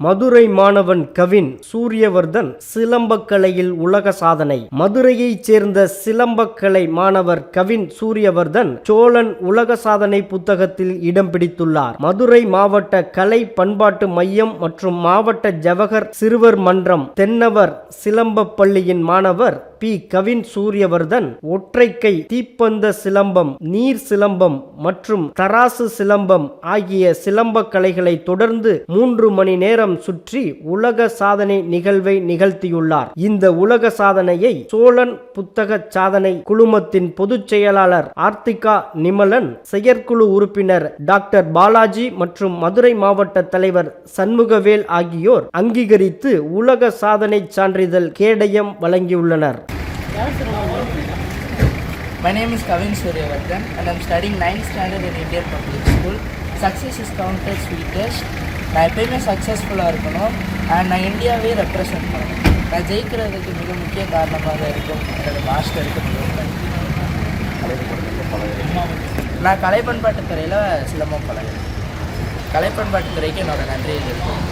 மதுரை மாணவன் கவின் சூரியவர்தன் சிலம்பக்கலையில் உலக சாதனை. மதுரையைச் சேர்ந்த சிலம்பக்கலை மாணவர் கவின் சூரியவர்தன் சோழன் உலக சாதனை புத்தகத்தில் இடம் பிடித்துள்ளார். மதுரை மாவட்ட கலை பண்பாட்டு மையம் மற்றும் மாவட்ட ஜவஹர் சிறுவர் மன்றம் தென்னவர் சிலம்பப் பள்ளியின் மாணவர் பி. கவின் சூரியவர்தன் ஒற்றைக்கை தீப்பந்த சிலம்பம் நீர் சிலம்பம் மற்றும் தராசு சிலம்பம் ஆகிய சிலம்பக் கலைகளை தொடர்ந்து மூன்று மணி நேரம் சுற்றி உலக சாதனை நிகழ்வை நிகழ்த்தியுள்ளார். இந்த உலக சாதனையை சோழன் புத்தக சாதனை குழுமத்தின் பொதுச் செயலாளர் ஆர்த்திகா நிமலன் செயற்குழு உறுப்பினர் டாக்டர் பாலாஜி மற்றும் மதுரை மாவட்ட தலைவர் சண்முகவேல் ஆகியோர் அங்கீகரித்து உலக சாதனை சான்றிதழ் கேடயம் வழங்கியுள்ளனர். My name is Kavin Suryavardhan and I'm studying 9th standard in Indian Public School. Success is counted sweetest. நான் எப்பயுமே சக்ஸஸ்ஃபுல்லாக இருக்கணும் அண்ட் நான் இந்தியாவே ரெப்ரசன்ட் பண்ணணும் நான் ஜெயிக்கிறதுக்கு மிக முக்கிய காரணமாக இருக்கும் என்னோட மாஸ்டருக்கு மிகவும் நன்றி. நான் கலை பண்பாட்டுத் சிலம்பம் பழகிறேன் கலை பண்பாட்டுத்துறைக்கு என்னோடய நன்றி இருக்கும்